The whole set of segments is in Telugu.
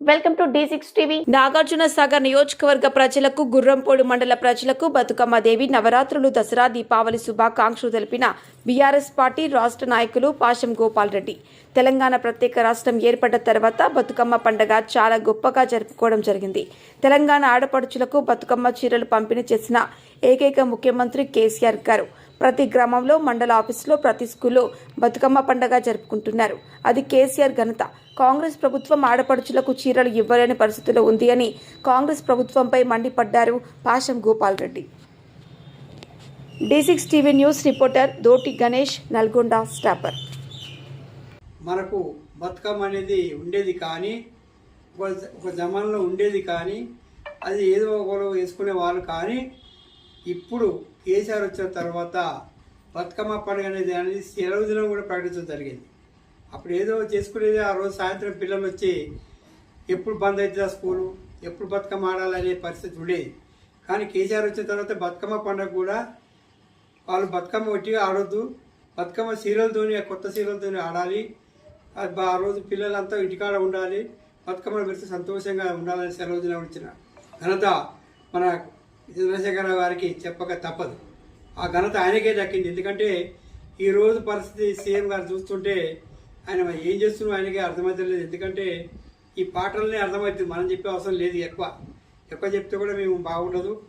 Welcome to D six TV. Nagarjuna Sagar నియోజకవర్గ ప్రజలకు గుర్రంపోడు మండల ప్రజలకు బతుకమ్మ దేవి నవరాత్రులు దసరా దీపావళి శుభాకాంక్షలు తెలిపిన బీఆర్ఎస్ పార్టీ రాష్ట్ర నాయకులు పాశం గోపాల్ రెడ్డి. తెలంగాణ ప్రత్యేక రాష్ట్రం ఏర్పడ్డ తర్వాత బతుకమ్మ పండగ చాలా గొప్పగా జరుపుకోవడం జరిగింది. తెలంగాణ ఆడపడుచులకు బతుకమ్మ చీరలు పంపిణీ చేసిన ఏకైక ముఖ్యమంత్రి కేసీఆర్ గారు. ప్రతి గ్రామంలో మండల ఆఫీసులో ప్రతి స్కూల్లో బతుకమ్మ పండగ జరుపుకుంటున్నారు. అది కేసీఆర్ ఘనత. కాంగ్రెస్ ప్రభుత్వం ఆడపడుచులకు చీరలు ఇవ్వలేని పరిస్థితిలో ఉంది అని కాంగ్రెస్ ప్రభుత్వంపై మండిపడ్డారు Pasham Gopal Reddy. D six TV news reporter Doti Ganesh Nalgonda stopper. మనకు బతుకమ్మ అనేది ఉండేది కానీ ఒక ఒక జమాన్లో ఉండేది కానీ అది ఏదో ఒకరు వేసుకునే వాళ్ళు కానీ ఇప్పుడు కేసీఆర్ వచ్చిన తర్వాత బతుకమ్మ పండుగ అనేది అనేది సెలవు దినం కూడా ప్రకటించడం జరిగింది. అప్పుడు ఏదో చేసుకునేది ఆ రోజు సాయంత్రం పిల్లలు వచ్చి ఎప్పుడు బంద్ అవుతుందా స్కూలు? ఎప్పుడు బతుకమ్మ ఆడాలనే పరిస్థితి ఉండేది. కానీ కేసీఆర్ వచ్చిన తర్వాత బతుకమ్మ పండుగ కూడా వాళ్ళు బతుకమ్మ ఒట్టిగా ఆడొద్దు. బతుకమ్మ సీరియల్తోని కొత్త సీరియల్తోని ఆడాలి. అది ఆ రోజు పిల్లలంతా ఇంటికాడ ఉండాలి. బతుకమ్మను పెడితే సంతోషంగా ఉండాలని సెలవు దినం ఇచ్చిన ఘనత మన చంద్రశేఖర గారికి చెప్పక తప్పదు. ఆ ఘనత ఆయనకే దక్కింది. ఎందుకంటే ఈ రోజు పరిస్థితి సీఎం గారు చూస్తుంటే ఆయన మరి ఏం చేస్తున్నాం ఆయనకే అర్థమవుతలేదు ఎందుకంటే ఈ పాటలనే అర్థమవుతుంది. మనం చెప్పే అవసరం లేదు ఎక్కువ. ఎక్కువ చెప్తే కూడా మేము బాగుండదు.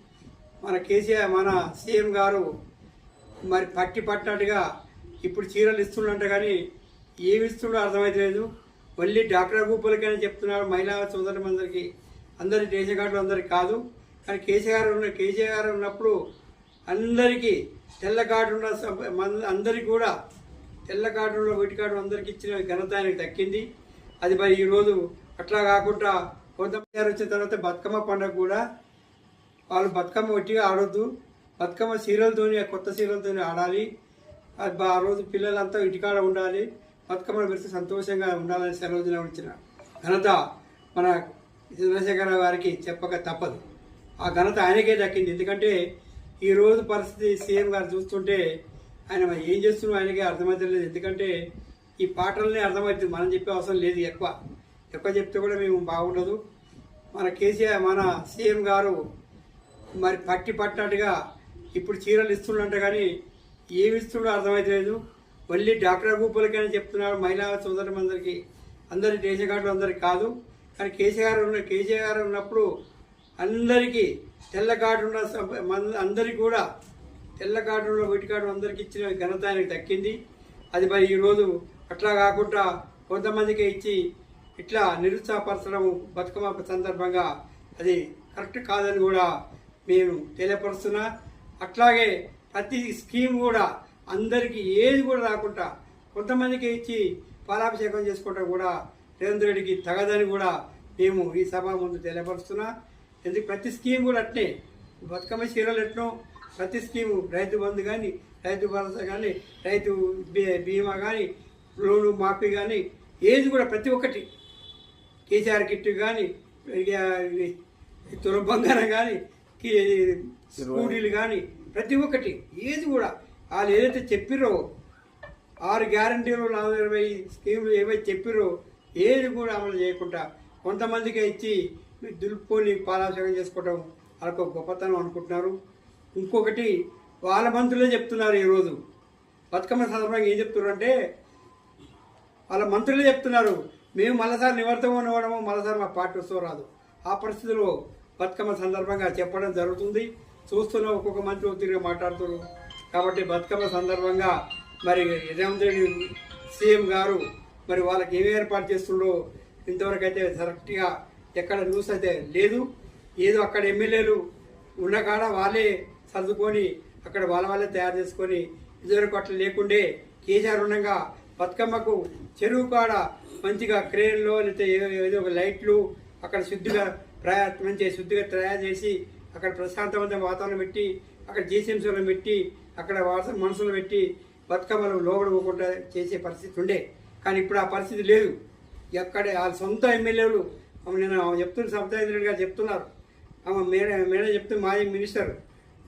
మన కేసీఆర్ మన సీఎం గారు మరి పట్టి పట్టినట్టుగా ఇప్పుడు చీరలు ఇస్తున్నట్టు కానీ ఏమి ఇస్తుండో అర్థమైతలేదు. మళ్ళీ డాక్టర్ గూపులకని చెప్తున్నారు. మహిళా సోదరులందరికీ అందరి రేషన్ అందరికీ కాదు. కానీ కేసీఆర్ ఉన్న కేసీఆర్ ఉన్నప్పుడు అందరికీ తెల్ల కార్డు ఉన్న అందరికీ కూడా తెల్ల కార్డులో వీటి కార్డు అందరికి ఇచ్చిన ఘనత ఆయనకు దక్కింది. అది మరి ఈరోజు అట్లా కాకుండా కొంతమంది వచ్చిన తర్వాత బతుకమ్మ పండుగ కూడా వాళ్ళు బతుకమ్మ ఒట్టిగా ఆడొద్దు. బతుకమ్మ సీరియల్తోని కొత్త సీరియల్తోని ఆడాలి. అది ఆ రోజు పిల్లలంతా ఇంటికాడ ఉండాలి. బతుకమ్మను పెడితే సంతోషంగా ఉండాలని సెలవు దినం ఇచ్చిన ఘనత మన చంద్రశేఖర గారికి చెప్పక తప్పదు. ఆ ఘనత ఆయనకే దక్కింది. ఎందుకంటే ఈ రోజు పరిస్థితి సీఎం గారు చూస్తుంటే ఆయన మరి ఏం చేస్తున్నాం ఆయనకే అర్థమవుతలేదు ఎందుకంటే ఈ పాటలనే అర్థమవుతుంది. మనం చెప్పే అవసరం లేదు ఎక్కువ. ఎక్కువ చెప్తే కూడా మేము బాగుండదు. మన కేసీఆర్ మన సీఎం గారు మరి పట్టి పట్టినట్టుగా ఇప్పుడు చీరలు ఇస్తున్నట్టు కానీ ఏమి ఇస్తుండో అర్థమవుతలేదు మళ్ళీ డాక్టర్ గూపులకని చెప్తున్నారు. మహిళా సోదరులందరికీ అందరి రేషన్ అందరికి కాదు. కానీ కేసీఆర్ ఉన్న కేసీఆర్ ఉన్నప్పుడు అందరికీ తెల్ల కార్డున్న అందరికీ కూడా తెల్ల కార్డులో ఉన్న వీటి కార్డు అందరికి ఇచ్చిన ఘనత ఆయనకు దక్కింది. అది మరి ఈరోజు అట్లా కాకుండా కొంతమందికి ఇచ్చి ఇట్లా నిరుత్సాహపరచడం బతుకమ్మ సందర్భంగా అది కరెక్ట్ కాదని కూడా మేము తెలియపరుస్తున్నా. అట్లాగే ప్రతి స్కీమ్ కూడా అందరికీ ఏది కూడా రాకుండా కొంతమందికి ఇచ్చి పాలాభిషేకం చేసుకోవడం కూడా రేవంత్ రెడ్డికి తగదని కూడా మేము ఈ సభ ముందు తెలియపరుస్తున్నా. ఎందుకు ప్రతి స్కీమ్ కూడా అట్నే. బతుకమ్మ చీరలు ఎట్నో ప్రతి స్కీము రైతు బంధు కానీ రైతు భరోసా కానీ రైతు బీ- బీమా కానీ లోను మాఫీ కానీ ఏది కూడా ప్రతి ఒక్కటి. కేసీఆర్ కిట్ కానీ తులం బంగారం కానీ స్కూటీలు కానీ ప్రతి ఒక్కటి ఏది కూడా. వాళ్ళు ఏదైతే చెప్పిరో ఆరు గ్యారంటీలు నలభై ఇరవై స్కీములు ఏవైతే చెప్పిరో ఏది కూడా అమలు చేయకుండా కొంతమందికి ఇచ్చి దులుపుకొని పాలాభిషేకం చేసుకోవడం వాళ్ళకు గొప్పతనం అనుకుంటున్నారు. ఇంకొకటి వాళ్ళ మంత్రులే చెప్తున్నారు ఈరోజు. బతుకమ్మ సందర్భంగా ఏం చెప్తున్నారు అంటే వాళ్ళ మంత్రులే చెప్తున్నారు మేము మళ్ళసారి నివర్తం ఉండడము మళ్ళసారి మా పార్టీ వస్తూ రాదు. ఆ పరిస్థితిలో బతుకమ్మ సందర్భంగా చెప్పడం జరుగుతుంది. చూస్తున్న ఒక్కొక్క మంత్రి తిరిగి మాట్లాడుతున్నారు. కాబట్టి బతుకమ్మ సందర్భంగా మరి రేవంత్ రెడ్డి సీఎం గారు మరి వాళ్ళకి ఏమి ఏర్పాటు చేస్తుండో ఇంతవరకు అయితే కరెక్ట్గా ఎక్కడ న్యూస్ అయితే లేదు. ఏదో అక్కడ ఎమ్మెల్యేలు ఉన్న కాడ వాళ్ళే సర్దుకొని అక్కడ వాళ్ళ వాళ్ళే తయారు చేసుకొని ఇదివరకు అట్లా లేకుండే కేసీఆర్ ఉండగా బతుకమ్మకు చెరువు కాడ మంచిగా క్రేన్లో లేకపోతే ఏదో ఏదో ఒక లైట్లు అక్కడ శుద్ధిగా ప్రయా మంచిగా శుద్ధిగా తయారు చేసి అక్కడ ప్రశాంతమైన వాతావరణం పెట్టి అక్కడ జీసీఎంసీలో పెట్టి అక్కడ వాస మనుషులు పెట్టి బతుకమ్మలు లోపల పోకుండా చేసే పరిస్థితి ఉండే. కానీ ఇప్పుడు ఆ పరిస్థితి లేదు. ఎక్కడ వాళ్ళ సొంత ఎమ్మెల్యేలు నేను ఆమె చెప్తున్న సబితారెడ్డి గారు చెప్తున్నారు. ఆమె మేడం మేడం చెప్తే మాజీ మినిస్టర్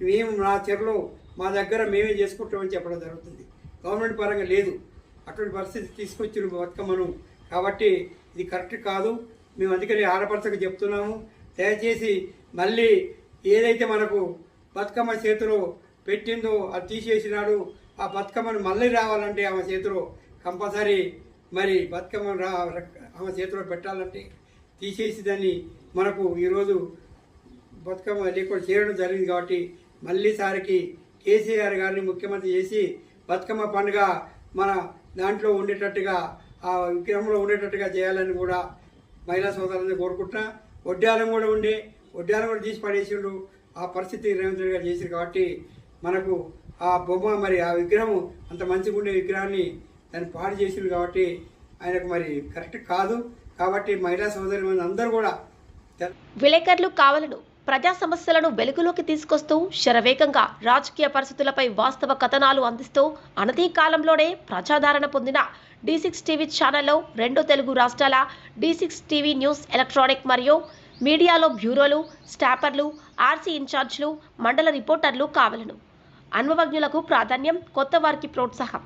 మేము నా చెరలో మా దగ్గర మేమే చేసుకుంటామని చెప్పడం జరుగుతుంది. గవర్నమెంట్ పరంగా లేదు. అటువంటి పరిస్థితి తీసుకొచ్చిన బతుకమ్మను. కాబట్టి ఇది కరెక్ట్ కాదు. మేము అందుకని ఆడపడతకు చెప్తున్నాము. దయచేసి మళ్ళీ ఏదైతే మనకు బతుకమ్మ చేతిలో పెట్టిందో అది తీసేసినాడు ఆ బతుకమ్మను మళ్ళీ రావాలంటే ఆమె చేతిలో కంపల్సరీ మరి బతుకమ్మ రా ఆమె చేతిలో పెట్టాలంటే తీసేసి దాన్ని మనకు ఈరోజు బతుకమ్మ లేకుండా చేయడం జరిగింది కాబట్టి మళ్ళీసారికి కేసీఆర్ గారిని ముఖ్యమంత్రి చేసి బతుకమ్మ పండుగ మన దాంట్లో ఉండేటట్టుగా ఆ విగ్రహంలో ఉండేటట్టుగా చేయాలని కూడా మహిళా సోదరులని కోరుకుంటున్నా. వడ్డాలం కూడా ఉండే వడ్డాలం కూడా తీసి పడేసిండు. ఆ పరిస్థితి రేవంత్ రెడ్డి గారు చేశారు కాబట్టి మనకు ఆ బొమ్మ మరి ఆ విగ్రహం అంత మంచిగా ఉండే విగ్రహాన్ని దాన్ని పాడు చేసిండు కాబట్టి ఆయనకు మరి కరెక్ట్ కాదు. కాబట్టి మహిళా సోదరి అందరూ కూడా విలేకరులు కావాలను ప్రజా సమస్యలను వెలుగులోకి తీసుకొస్తూ శరవేగంగా రాజకీయ పరిస్థితులపై వాస్తవ కథనాలు అందిస్తూ అనతి కాలంలోనే ప్రజాదరణ పొందిన డి సిక్స్ టీవీ ఛానల్లో రెండు తెలుగు రాష్ట్రాల D six TV news electronic మరియు మీడియాలో బ్యూరోలు స్టాపర్లు ఆర్సీ ఇన్ఛార్జ్లు మండల రిపోర్టర్లు కావలను. అనుభవజ్ఞులకు ప్రాధాన్యం కొత్త వారికి ప్రోత్సాహం.